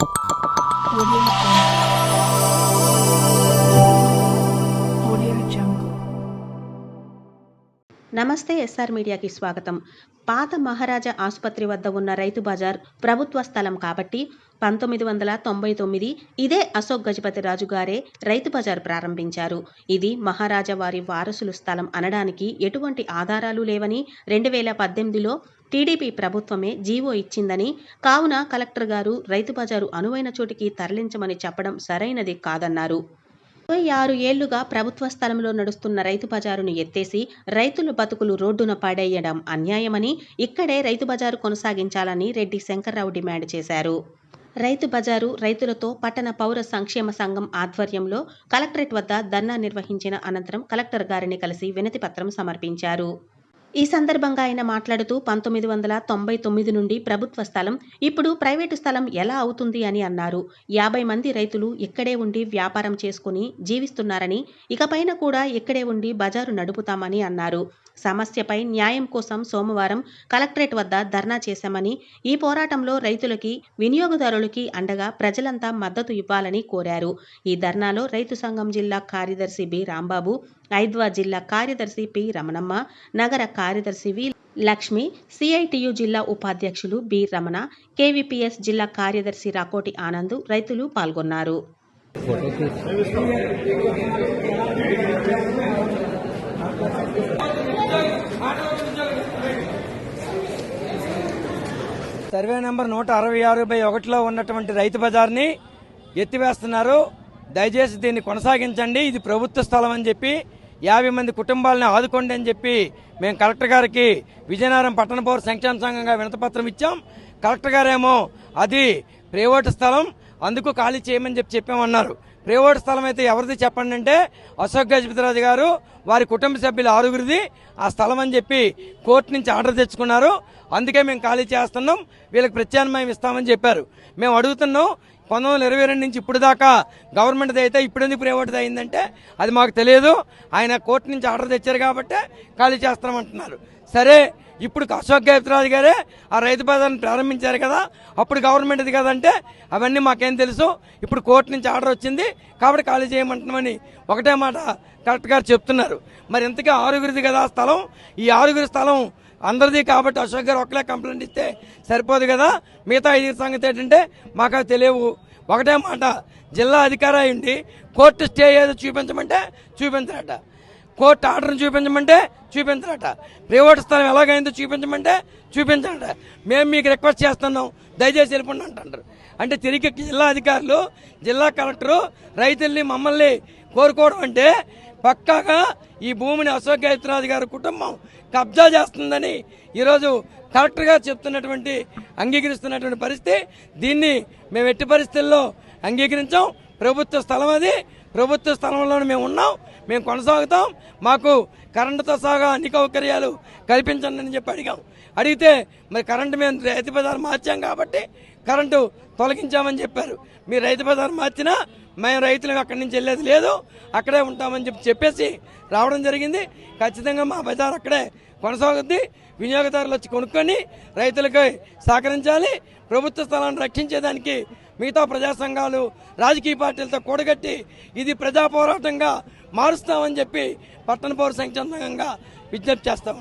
Audio నమస్తే SR మీడియాకి స్వాగతం. పాత మహారాజా ఆసుపత్రి వద్ద ఉన్న రైతు బజార్ ప్రభుత్వ స్థలం కాబట్టి పంతొమ్మిది వందల తొంభై తొమ్మిది ఇదే అశోక్ గజపతి రాజు గారే రైతు బజార్ ప్రారంభించారు. ఇది మహారాజా వారి వారసులు స్థలం అనడానికి ఎటువంటి ఆధారాలు లేవని రెండు వేల పద్దెనిమిదిలో టీడీపీ ప్రభుత్వమే జీవో ఇచ్చిందని కావున కలెక్టర్ గారు రైతు బజారు అనువైన చోటికి తరలించమని చెప్పడం సరైనది కాదన్నారు. ఇరవై ఆరు ఏళ్ళుగా ప్రభుత్వ స్థలంలో నడుస్తున్న రైతు బజారును ఎత్తేసి రైతుల బతుకులు రోడ్డున పాడేయడం అన్యాయమని ఇక్కడే రైతు బజారు కొనసాగించాలని రెడ్డి శంకర్రావు డిమాండ్ చేశారు. రైతు బజారు రైతులతో పట్టణ పౌర సంక్షేమ సంఘం ఆధ్వర్యంలో కలెక్టరేట్ వద్ద ధర్నా నిర్వహించిన అనంతరం కలెక్టర్ గారిని కలిసి వినతి పత్రం సమర్పించారు. ఈ సందర్భంగా ఆయన మాట్లాడుతూ పంతొమ్మిది వందల తొంభై తొమ్మిది నుండి ప్రభుత్వ స్థలం ఇప్పుడు ప్రైవేటు స్థలం ఎలా అవుతుంది అని అన్నారు. యాభై మంది రైతులు ఇక్కడే ఉండి వ్యాపారం చేసుకుని జీవిస్తున్నారని ఇకపైన కూడా ఇక్కడే ఉండి బజారు నడుపుతామని అన్నారు. సమస్యపై న్యాయం కోసం సోమవారం కలెక్టరేట్ వద్ద ధర్నా చేశామని ఈ పోరాటంలో రైతులకి వినియోగదారులకి అండగా ప్రజలంతా మద్దతు ఇవ్వాలని కోరారు. ఈ ధర్నాలో రైతు సంఘం జిల్లా కార్యదర్శి బి. రాంబాబు ఐద్వా జిల్లా కార్యదర్శి పి. రమణమ్మ నగర కార్యదర్శి వి లక్ష్మి సిఐటియు జిల్లా ఉపాధ్యక్షులు బి రమణ కేవీపీఎస్ జిల్లా కార్యదర్శి రాకోటి ఆనంద్ రైతులు పాల్గొన్నారు. సర్వే నెంబర్ నూట అరవై ఆరు బై ఒకటిలో ఉన్నటువంటి రైతు బజార్ని ఎత్తివేస్తున్నారు. దయచేసి దీన్ని కొనసాగించండి. ఇది ప్రభుత్వ స్థలం అని చెప్పి యాభై మంది కుటుంబాలను ఆదుకోండి అని చెప్పి మేము కలెక్టర్ గారికి విజయనగరం పట్టణ పౌర సంక్షేమ సంఘంగా వినతపత్రం ఇచ్చాం. కలెక్టర్ గారేమో అది ప్రైవేటు స్థలం అందుకు ఖాళీ చేయమని చెప్పి చెప్పామన్నారు. ప్రైవేట్ స్థలం అయితే ఎవరిది చెప్పండి అంటే అశోక్ గజపతిరాజు గారు వారి కుటుంబ సభ్యులు ఆరుగురిది ఆ స్థలం అని చెప్పి కోర్టు నుంచి ఆర్డర్ తెచ్చుకున్నారు. అందుకే మేము ఖాళీ చేస్తున్నాం. వీళ్ళకి ప్రత్యామ్నాయం ఇస్తామని చెప్పారు. మేము అడుగుతున్నాం పంతొమ్మిది వందల ఇరవై రెండు నుంచి ఇప్పుడు దాకా గవర్నమెంట్ది అయితే ఇప్పుడు ఎందుకు ప్రైవేట్ది అయిందంటే అది మాకు తెలియదు. ఆయన కోర్టు నుంచి ఆర్డర్ తెచ్చారు కాబట్టి ఖాళీ చేస్తామంటున్నారు సరే ఇప్పుడు అశోక్ గజపతిరాజు గారే ఆ రైతు బజార్ని ప్రారంభించారు కదా అప్పుడు గవర్నమెంట్ది కదంటే అవన్నీ మాకేం తెలుసు. ఇప్పుడు కోర్టు నుంచి ఆర్డర్ వచ్చింది కాబట్టి ఖాళీ చేయమంటున్నామని ఒకటే మాట కరెక్ట్గా గారు చెప్తున్నారు. మరి ఇంతకీ ఆరుగురిది కదా ఆ స్థలం? ఈ ఆరుగురి స్థలం అందరిది కాబట్టి అశోక్ గారు ఒకలే కంప్లైంట్ ఇస్తే సరిపోదు కదా. మిగతా ఐదు సంగతి ఏంటంటే మాకు తెలియవు. ఒకటే మాట జిల్లా అధికార అయింది కోర్టు స్టే ఏదో చూపించమంటే చూపించరట. కోర్టు ఆర్డర్ని చూపించమంటే చూపించరట. ప్రైవేట్ స్థలం ఎలాగైందో చూపించమంటే చూపించరట. మేము మీకు రిక్వెస్ట్ చేస్తున్నాం దయచేసి వెళ్ళిపోండి అంటారు అంటే తిరిగి జిల్లా అధికారులు జిల్లా కలెక్టరు రైతుల్ని మమ్మల్ని కోరుకోవడం అంటే పక్కాగా ఈ భూమిని అశోక్ గైత్రాజు గారి కుటుంబం కబ్జా చేస్తుందని ఈరోజు కలెక్టర్ చెప్తున్నటువంటి అంగీకరిస్తున్నటువంటి పరిస్థితి. దీన్ని మేము ఎట్టి పరిస్థితుల్లో అంగీకరించాం. ప్రభుత్వ స్థలం అది. ప్రభుత్వ స్థలంలోనే మేము ఉన్నాం మేము కొనసాగుతాం. మాకు కరెంటుతో సహా అన్ని సౌకర్యాలు కల్పించండి అని చెప్పి అడిగాం. అడిగితే మరి కరెంటు మేము రైతు బజార్ మార్చాం కాబట్టి కరెంటు తొలగించామని చెప్పారు. మీరు రైతు బజార్ మార్చినా మేము రైతులు అక్కడి నుంచి వెళ్ళేది లేదు అక్కడే ఉంటామని చెప్పి చెప్పేసి రావడం జరిగింది. ఖచ్చితంగా మా బజార్ అక్కడే కొనసాగుద్ది. వినియోగదారులు వచ్చి కొనుక్కొని రైతులకి సహకరించాలి. ప్రభుత్వ స్థలాన్ని రక్షించేదానికి మిగతా ప్రజా సంఘాలు రాజకీయ పార్టీలతో కూడగట్టి ఇది ప్రజా పోరాటంగా మారుస్తామని చెప్పి పట్టణ పౌర సంక్షేమ సంఘంగా విజ్ఞప్తి చేస్తా